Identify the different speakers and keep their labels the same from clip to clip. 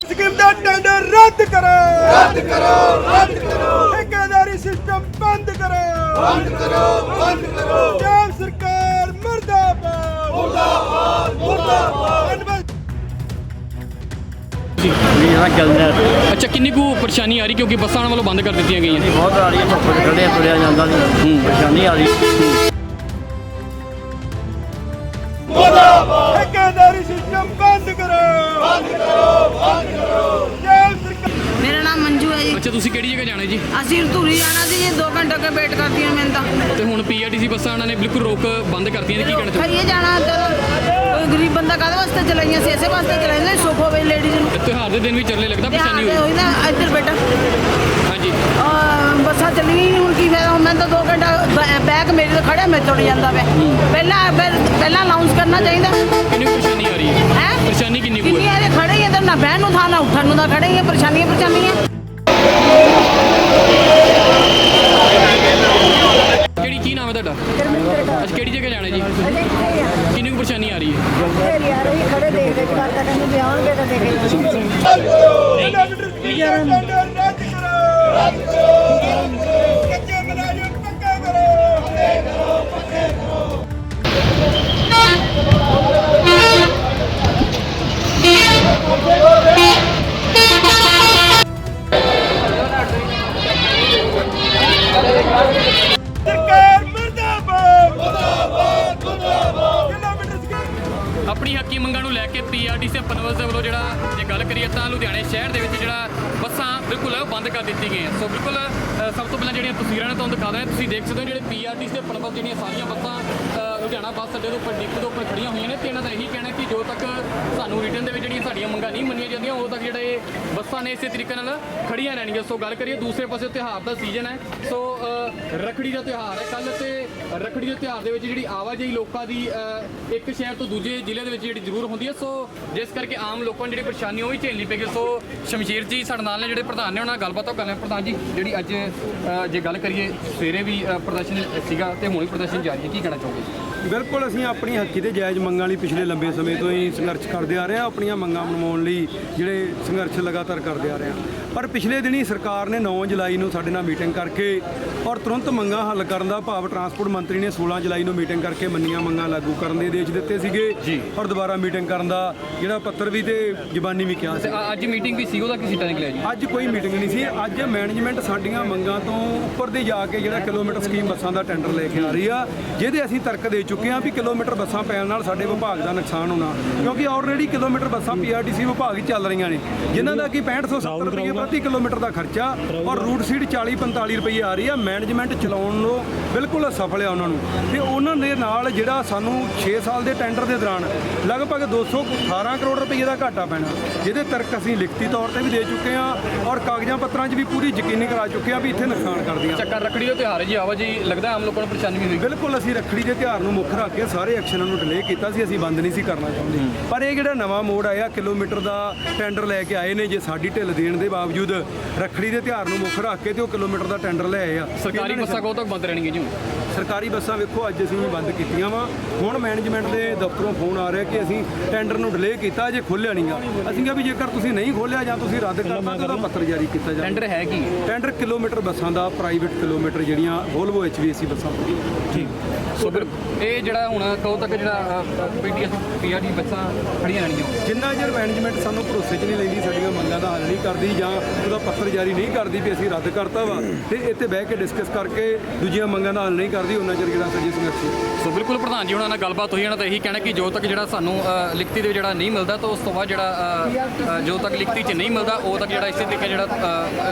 Speaker 1: Scheme ਦਾ tender ਰੱਦ ਕਰੋ ਰੱਦ ਕਰੋ ਰੱਦ ਕਰੋ ਠੇਕੇਦਾਰੀ ਸਿਸਟਮ ਬੰਦ ਕਰੋ ਬੰਦ ਕਰੋ ਬੰਦ ਕਰੋ ਪੰਜਾਬ ਸਰਕਾਰ ਮਰਦਾਬਾਦ ਮੁਰਦਾਬਾਦ ਮੁਰਦਾਬਾਦ
Speaker 2: ਵੀ ਜਿਹੜਾ ਚੱਲਦਾ
Speaker 3: ਅੱਛਾ ਕਿੰਨੀ ਕੁ ਪਰੇਸ਼ਾਨੀ ਆ ਰਹੀ? ਕਿਉਂਕਿ ਬੱਸਾਂ ਵੱਲੋਂ ਬੰਦ ਕਰ ਦਿੱਤੀਆਂ ਗਈਆਂ।
Speaker 2: ਬਹੁਤ ਆ ਰਹੀ ਹੈ ਧੁੱਪ ਖੜੇ ਤੁਰਿਆ ਜਾਂਦਾ ਨਹੀਂ ਪਰੇਸ਼ਾਨੀ ਆ ਰਹੀ।
Speaker 1: ਠੇਕੇਦਾਰੀ ਸਿਸਟਮ ਬੰਦ ਕਰੋ। ਬੰਦ ਕਰੋ ਬੰਦ ਕਰੋ। ਪੰਜਾਬ ਸਰਕਾਰ
Speaker 4: ਮੇਰਾ ਨਾਮ ਮੰਜੂ ਹੈ ਜੀ।
Speaker 3: ਅੱਛਾ ਤੁਸੀਂ ਕਿਹੜੀ ਜਗ੍ਹਾ ਜਾਣਾ ਜੀ?
Speaker 4: ਅਸੀਂ ਧੂਰੀ ਜਾਣਾ ਸੀ ਜੀ 2 ਘੰਟੇ ਕੇ ਵੇਟ ਕਰਦੀਆਂ ਮੈਂ ਤਾਂ।
Speaker 3: ਤੇ ਹੁਣ ਪੀਆਰਟੀਸੀ ਬੱਸਾਂ ਉਹਨਾਂ ਨੇ ਬਿਲਕੁਲ ਰੋਕ ਬੰਦ ਕਰਤੀਆਂ ਨੇ ਕੀ ਕਹਿਣਾ ਚਾਹੁੰਦੇ
Speaker 4: ਖਰੀਏ ਜਾਣਾ ਚਲੋ ਕੋਈ ਗਰੀਬ ਬੰਦਾ ਕਾਹਦੇ ਵਾਸਤੇ ਚਲਾਈਆਂ ਸੀ? ਇਸੇ ਵਾਸਤੇ ਚਲਾਈਆਂ ਸੀ, ਸੁੱਖ ਹੋਵੇ ਲੇਡੀਜ਼ ਨੂੰ।
Speaker 3: ਤੇ ਤਿਉਹਾਰ ਦੇ ਦਿਨ ਵੀ ਚੱਲਣੇ ਲੱਗਦਾ ਪਰੇਸ਼ਾਨੀ
Speaker 4: ਹਾਂ
Speaker 3: ਹੋਈ
Speaker 4: ਹੋਈ ਨਾ ਇੱਧਰ ਬੇਟਾ
Speaker 3: ਹਾਂਜੀ।
Speaker 4: ਹੀ ਨਹੀਂ ਹੁਣ ਕੀ ਫਾਇਦਾ ਹੁਣ ਮੈਂ ਤਾਂ 2 ਘੰਟਾ ਬੈਗ ਮੇਰੇ ਤੇ ਖੜਿਆ ਮੈਂ ਤੁਰ ਜਾਂਦਾ ਵੇ ਪਹਿਲਾਂ ਪਹਿ- ਪਹਿਲਾਂ ਅਨਾਉਂਸ ਕਰਨਾ ਚਾਹੀਦਾ
Speaker 3: ਕਿੰਨੀ ਪਰੇਸ਼ਾਨੀ ਆ ਰਹੀ ਹੈ
Speaker 4: ਹੈ
Speaker 3: ਪਰੇਸ਼ਾਨੀ ਕਿੰਨੀ ਕੁ
Speaker 4: ਕਿੰਨੀ
Speaker 3: ਹੈ
Speaker 4: ਇਹਦੇ ਖੜੇ ਹੀ ਇੱਧਰ ਨਾ ਬਹਿਣ ਨੂੰ ਥਾਂ ਨਾ ਉੱਠਣ ਨੂੰ ਤਾਂ ਖੜੇ ਹੀ ਆ, ਪਰੇਸ਼ਾਨੀਆਂ ਪਰੇਸ਼ਾਨੀਆਂ
Speaker 3: ਕਿਹੜੀ ਕੀ ਨਾਮ ਹੈ ਤੁਹਾਡਾ ਅੱਛਾ ਕਿਹੜੀ ਜਗ੍ਹਾ ਜਾਣਾ ਜੀ ਕਿੰਨੀ ਕੁ ਪਰੇਸ਼ਾਨੀ ਆ ਰਹੀ ਹੈ
Speaker 1: ਕਿਲੋਮੀਟਰ ਸਕੀਮ ਦਾ ਟੈਂਡਰ ਰੱਦ ਕਰੋ ਰੱਦ ਕਰੋ
Speaker 3: ਜੇ ਤਾਂ ਲੁਧਿਆਣੇ ਸ਼ਹਿਰ ਦੇ ਵਿੱਚ ਜਿਹੜਾ ਬੱਸਾਂ ਬਿਲਕੁਲ ਬੰਦ ਕਰ ਦਿੱਤੀ ਗਈਆਂ। ਸੋ ਬਿਲਕੁਲ ਸਭ ਤੋਂ ਪਹਿਲਾਂ ਜਿਹੜੀਆਂ ਤਸਵੀਰਾਂ ਨੇ ਤੁਹਾਨੂੰ ਦਿਖਾ ਦਿੰਦੇ ਤੁਸੀਂ ਦੇਖ ਸਕਦੇ ਹੋ ਜਿਹੜੇ ਪੀਆਰਟੀਸੀ ਦੇ ਪਨਵਲ ਜਿਹੜੀਆਂ ਸਾਰੀਆਂ ਬੱਸਾਂ ਬੱਸ ਅੱਡੇ ਦੇ ਉੱਪਰ ਡਿੱਕ ਦੇ ਉੱਪਰ ਖੜੀਆਂ ਹੋਈਆਂ ਨੇ ਤੇ ਇਹਨਾਂ ਦਾ ਇਹੀ ਕਹਿਣਾ ਕਿ ਜੋ ਤੱਕ ਸਾਨੂੰ ਰਿਟਰਨ ਦੇ ਵਿੱਚ ਜਿਹੜੀਆਂ ਸਾਡੀਆਂ ਮੰਗਾਂ ਨਹੀਂ ਮੰਨੀਆਂ ਜਾਂਦੀਆਂ ਉਦੋਂ ਤੱਕ ਜਿਹੜੇ ਬੱਸਾਂ ਨੇ ਇਸੇ ਤਰੀਕੇ ਨਾਲ ਖੜੀਆਂ ਰਹਿਣਗੀਆਂ। ਸੋ ਗੱਲ ਕਰੀਏ ਦੂਸਰੇ ਪਾਸੇ ਤਿਉਹਾਰ ਦਾ ਸੀਜ਼ਨ ਹੈ। ਸੋ ਅ, ਰੱਖੜੀ ਦਾ ਤਿਉਹਾਰ ਹੈ। ਕੱਲ ਤੇ ਰੱਖੜੀ ਦੇ ਤਿਉਹਾਰ ਦੇ ਵਿੱਚ ਜਿਹੜੀ ਆਵਾਜਾਈ ਲੋਕਾਂ ਦੀ ਇੱਕ ਸ਼ਹਿਰ ਤੋਂ ਦੂਜੇ ਜ਼ਿਲ੍ਹੇ ਦੇ ਵਿੱਚ ਜਿਹੜੀ ਜ਼ਰੂਰ ਹੁੰਦੀ ਹੈ। ਸੋ ਜਿਸ ਕਰਕੇ ਆਮ ਲੋਕਾਂ ਨੂੰ ਜਿਹੜੀ ਪਰੇਸ਼ਾਨੀ ਉਹ ਵੀ ਝੇਲਣੀ ਪਏਗੀ ਸੋ ਸ਼ਮਸ਼ੀਰ ਜੀ ਸਾਡੇ ਨਾਲ ਨੇ ਜਿਹੜੇ ਪ੍ਰਧਾਨ ਨੇ ਉਹਨਾਂ ਨਾਲ ਗੱਲਬਾਤ ਉਹ ਕਰ ਰਹੇ ਪ੍ਰਧਾਨ ਜੀ ਜਿਹੜੀ ਅੱਜ ਜੇ ਗੱਲ ਕਰੀਏ ਸਵੇਰੇ ਵੀ ਪ੍ਰਦਰਸ਼ਨ ਸੀਗਾ ਤੇ ਹੁਣ ਵੀ ਪ੍ਰਦਰਸ਼ਨ ਜਾਰੀ ਹੈ। ਕੀ ਕਹਿਣਾ ਚਾਹੋਗੇ?
Speaker 5: ਬਿਲਕੁਲ ਅਸੀਂ ਆਪਣੀ ਹੱਕੀ ਤੇ ਜਾਇਜ਼ ਮੰਗਾਂ ਲਈ ਪਿਛਲੇ ਲੰਬੇ ਸਮੇਂ ਤੋਂ ਹੀ ਸੰਘਰਸ਼ ਕਰਦੇ ਆ ਰਹੇ ਹਾਂ ਆਪਣੀਆਂ ਮੰਗਾਂ ਮਨਵਾਉਣ ਲਈ ਜਿਹੜੇ ਸੰਘਰਸ਼ ਲਗਾਤਾਰ ਕਰਦੇ ਆ ਰਹੇ ਹਾਂ। ਪਰ ਪਿਛਲੇ ਦਿਨੀ ਸਰਕਾਰ ਨੇ 9 ਜੁਲਾਈ ਨੂੰ ਸਾਡੇ ਨਾਲ ਮੀਟਿੰਗ ਕਰਕੇ ਔਰ ਤੁਰੰਤ ਮੰਗਾਂ ਹੱਲ ਕਰਨ ਦਾ ਭਾਵ ਟਰਾਂਸਪੋਰਟ ਮੰਤਰੀ ਨੇ 16 ਜੁਲਾਈ ਨੂੰ ਮੀਟਿੰਗ ਕਰਕੇ ਮੰਨੀਆਂ ਮੰਗਾਂ ਲਾਗੂ ਕਰਨ ਦੇ ਆਦੇਸ਼ ਦਿੱਤੇ ਸੀਗੇ ਔਰ ਦੁਬਾਰਾ ਮੀਟਿੰਗ ਕਰਨ ਦਾ ਜਿਹੜਾ ਪੱਤਰ ਵੀ ਤੇ ਜ਼ਬਾਨੀ ਵੀ ਕਿਹਾ ਸੀ।
Speaker 3: ਅੱਜ ਮੀਟਿੰਗ ਵੀ ਸੀ ਉਹਦਾ ਕੀ ਸੀਟਾਂ ਨਿਕਲਿਆ ਜੀ?
Speaker 5: ਅੱਜ ਕੋਈ ਮੀਟਿੰਗ ਨਹੀਂ ਸੀ। ਅੱਜ ਮੈਨੇਜਮੈਂਟ ਸਾਡੀਆਂ ਮੰਗਾਂ ਤੋਂ ਉੱਪਰ ਦੀ ਜਾ ਕੇ ਜਿਹੜਾ ਕਿਲੋਮੀਟਰ ਸਕੀਮ ਬੱਸਾਂ ਦਾ ਟੈਂਡਰ ਲੈ ਕੇ ਆ ਰਹੀ ਆ ਜਿਹਦੇ ਅਸੀਂ ਤਰਕ ਦੇ ਚੁੱਕੇ ਹਾਂ ਵੀ ਕਿਲੋਮੀਟਰ ਬੱਸਾਂ ਪੈਣ ਨਾਲ ਸਾਡੇ ਵਿਭਾਗ ਦਾ ਨੁਕਸਾਨ ਹੋਣਾ ਕਿਉਂਕਿ ਆਲਰੇਡੀ ਕਿਲੋਮੀਟਰ ਬੱਸਾਂ ਪੀਆਰਟੀਸੀ ਵਿਭਾਗ ਹੀ ਚੱਲ ਰਹੀਆਂ ਨੇ ਜਿਨ੍ਹਾਂ ਦਾ ਕਿ 6570 ਰੁਪਏ ਪ੍ਰਤੀ ਕਿਲੋਮੀਟਰ ਦਾ ਖਰਚਾ ਔਰ ਰੂਟ ਸੀਟ 40 45 ਰੁਪਏ ਆ ਰਹੀ ਆ ਮੈਨੇਜਮੈਂਟ ਚਲਾਉਣ ਨੂੰ ਬਿਲਕੁਲ ਅਸਫਲ ਆ ਉਹਨਾਂ ਨੂੰ। ਤੇ ਉਹਨਾਂ ਦੇ ਨਾਲ ਜਿਹੜਾ ਸਾਨੂੰ 6 ਸਾਲ ਦੇ ਟੈਂਡਰ ਦੇ ਦੌਰਾਨ ਲਗਭਗ 218 ਕਰੋੜ ਰੁਪਏ ਦਾ ਘਾਟਾ ਪੈਣਾ ਜਿਹਦੇ ਤਰਕ ਅਸੀਂ ਲਿਖਤੀ ਤੌਰ ਤੇ ਵੀ ਦੇ ਚੁੱਕੇ ਹਾਂ ਔਰ ਕਾਗਜ਼ਾਂ ਪੱਤਰਾਂ 'ਚ ਵੀ ਪੂਰੀ ਯਕੀਨੀ ਕਰਾ ਚੁੱਕੇ ਹਾਂ ਵੀ ਇੱਥੇ ਨੁਕਸਾਨ ਕਰਦੀਆਂ।
Speaker 3: ਚੱਕਰ ਰੱਖੜੀ ਦਾ ਤਿਉਹਾਰ ਹੈ ਜੀ ਆਵਾਜਾਈ ਲੱਗਦਾ ਆਮ ਲੋਕਾਂ ਨੂੰ ਪਰੇਸ਼ਾਨੀ ਵੀ ਹੋਈ।
Speaker 5: ਬਿਲਕੁਲ ਅਸੀਂ ਰੱਖੜੀ ਦੇ ਤਿਉਹਾਰ ਨੂੰ ਮੁੱਖ ਰੱਖ ਕੇ ਸਾਰੇ ਐਕਸ਼ਨਾਂ ਨੂੰ ਡਿਲੇ ਕੀਤਾ ਸੀ ਅਸੀਂ ਬੰਦ ਨਹੀਂ ਸੀ ਕਰਨਾ ਚਾਹੁੰਦੇ। ਪਰ ਇਹ ਜਿਹੜਾ ਨਵਾਂ ਮੋੜ ਆਇਆ ਕਿਲੋਮੀਟਰ ਦਾ ਟੈਂਡਰ ਲੈ ਕੇ ਆਏ ਨੇ ਜੇ ਸਾਡੀ ਢਿੱਲ ਦੇਣ ਦੇ ਬਾਵਜੂਦ ਰੱਖੜੀ ਦੇ ਤਿਉਹਾਰ ਨੂੰ ਮੁੱਖ ਰੱਖ ਕੇ ਤੇ ਉਹ ਕਿਲੋਮੀਟਰ ਦਾ ਟੈਂਡਰ ਲੈ ਆਏ ਆ।
Speaker 3: ਸਰਕਾਰੀ ਬੱਸਾਂ ਕਦੋਂ ਤੱਕ ਬੰਦ ਰਹਿਣਗੀਆਂ ਜੀ?
Speaker 5: ਸਰਕਾਰੀ ਬੱਸਾਂ ਵੇਖੋ ਅੱਜ ਅਸੀਂ ਬੰਦ ਕੀਤੀਆਂ ਵਾ। ਹੁਣ ਮੈਨੇਜਮੈਂਟ ਦੇ ਦਫ਼ਤਰੋਂ ਫੋਨ ਆ ਰਿਹਾ ਕਿ ਅਸੀਂ ਟੈਂਡਰ ਨੂੰ ਡਿਲੇ ਕੀਤਾ ਜੇ ਖੋਲਿਆ ਨਹੀਂਗਾ ਅਸੀਂ ਕਿਹਾ ਵੀ ਜੇਕਰ ਤੁਸੀਂ ਨਹੀਂ ਖੋਲਿਆ ਜਾਂ ਤੁਸੀਂ ਰੱਦ ਕਰਤਾ ਤਾਂ ਪੱਤਰ ਜਾਰੀ ਕੀਤਾ ਜਾਵੇ।
Speaker 3: ਟੈਂਡਰ ਹੈ ਕੀ?
Speaker 5: ਟੈਂਡਰ ਕਿਲੋਮੀਟਰ ਬੱਸਾਂ ਦਾ ਪ੍ਰਾਈਵੇਟ ਕਿਲੋਮੀਟਰ ਜਿਹੜੀਆਂ ਵੋਲਵੋ ਐਚਵੀਏਸੀ ਬੱਸਾਂ ਠੀਕ।
Speaker 3: ਸੋ ਫਿਰ ਇਹ ਜਿਹੜਾ ਹੁਣ ਕਦੋਂ ਤੱਕ ਜਿਹੜਾ ਪੀਟੀਐਸ ਪੀਆਰਟੀ ਬੱਸਾਂ ਖੜੀਆਂ ਰਹਿਣਗੀਆਂ
Speaker 5: ਜਿੰਨਾ ਚਿਰ ਮੈਨੇਜਮੈਂਟ ਸਾਨੂੰ ਭਰੋਸੇ 'ਚ ਨਹੀਂ ਲੈਂਦੀ ਸਾਡੀਆਂ ਮੰਗਾਂ ਦਾ ਹੱਲ ਨਹੀਂ ਕਰਦੀ ਜਾਂ ਉਹਦਾ ਪੱਤਰ ਜਾਰੀ ਨਹੀਂ ਕਰਦੀ ਵੀ ਅਸੀਂ ਰੱਦ ਕਰਤਾ ਵਾ ਤੇ ਇੱਥੇ ਬਹਿ ਕੇ ਡਿਸਕਸ ਕਰਕੇ ਦੂਜੀਆਂ ਮੰਗਾਂ ਦਾ ਹੱਲ ਨਹੀਂ ਕਰਦੀ ਉਹਨਾਂ ਚਿਰ ਜਿਹੜਾ ਸਾਡੀ ਸੰਘਰਸ਼।
Speaker 3: ਸੋ ਬਿਲਕੁਲ ਪ੍ਰਧਾਨ ਜੀ ਉਹਨਾਂ ਨਾਲ ਗੱਲਬਾਤ ਹੋਈ ਉਹਨਾਂ ਦਾ ਇਹੀ ਕਹਿਣਾ ਕਿ ਜੋ ਤੱਕ ਜਿਹੜਾ ਸਾਨੂੰ ਲਿਖਤੀ ਦੇ ਜਿਹੜਾ ਨਹੀਂ ਮਿਲਦਾ ਤਾਂ ਉਸ ਤੋਂ ਬਾਅਦ ਜਿਹੜਾ ਜੋ ਤੱਕ ਲਿਖਤੀ 'ਚ ਨਹੀਂ ਮਿਲਦਾ ਉਹ ਤੱਕ ਜਿਹੜਾ ਇਸੇ ਤਰੀਕੇ ਜਿਹੜਾ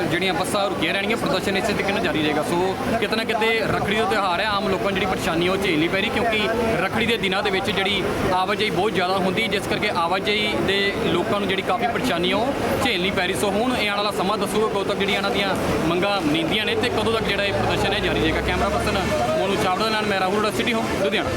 Speaker 3: ਜਿਹੜੀਆਂ ਬੱਸਾਂ ਰੁਕੀਆਂ ਰਹਿਣਗੀਆਂ ਪ੍ਰਦਰਸ਼ਨ ਇਸੇ ਤਰੀਕੇ ਨਾਲ ਜਾਰੀ ਰਹੇਗਾ ਸੋ ਕਿਤੇ ਨਾ ਕਿਤੇ ਰੱਖੜੀ ਦਾ ਤਿਉਹਾਰ ਹੈ ਆਮ ਲੋਕਾਂ ਜਿਹੜੀ ਪਰੇਸ਼ਾਨੀ ਉਹ ਝੇਲਣੀ ਪੈ ਰਹੀ ਕਿਉਂਕਿ ਰੱਖੜੀ ਦੇ ਦਿਨਾਂ ਦੇ ਵਿੱਚ ਜਿਹੜੀ ਆਵਾਜਾਈ ਬਹੁਤ ਜ਼ਿਆਦਾ ਹੁੰਦੀ, ਜਿਸ ਕਰਕੇ ਆਵਾਜਾਈ ਦੇ ਲੋਕਾਂ ਨੂੰ ਜਿਹੜੀ ਕਾਫੀ ਪਰੇਸ਼ਾਨੀ ਉਹ ਝੇਲਣੀ ਪੈ ਰਹੀ। ਸੋ ਹੁਣ ਇਹ ਆਉਣ ਵਾਲਾ ਸਮਾਂ ਦੱਸੂਗਾ ਕਦੋਂ ਤੱਕ ਜਿਹੜੀਆਂ ਇਹਨਾਂ ਦੀਆਂ ਮੰਗਾਂ ਨੀਂਦੀਆਂ ਨੇ ਤੇ ਕਦੋਂ ਤੱਕ ਜਿਹੜਾ ਇਹ ਪ੍ਰਦਰਸ਼ਨ ਹੈ ਜਾਰੀ ਰਹੇਗਾ। ਕੈਮਰਾ ਪਰਸਨ ਮੋਨੂ ਚਾਵੜਾ ਦੇ ਨਾਲ ਮੈਂ ਰਾਹੁਲ ਸਿਟੀ ਹੋਮ ਲੁਧਿਆਣਾ।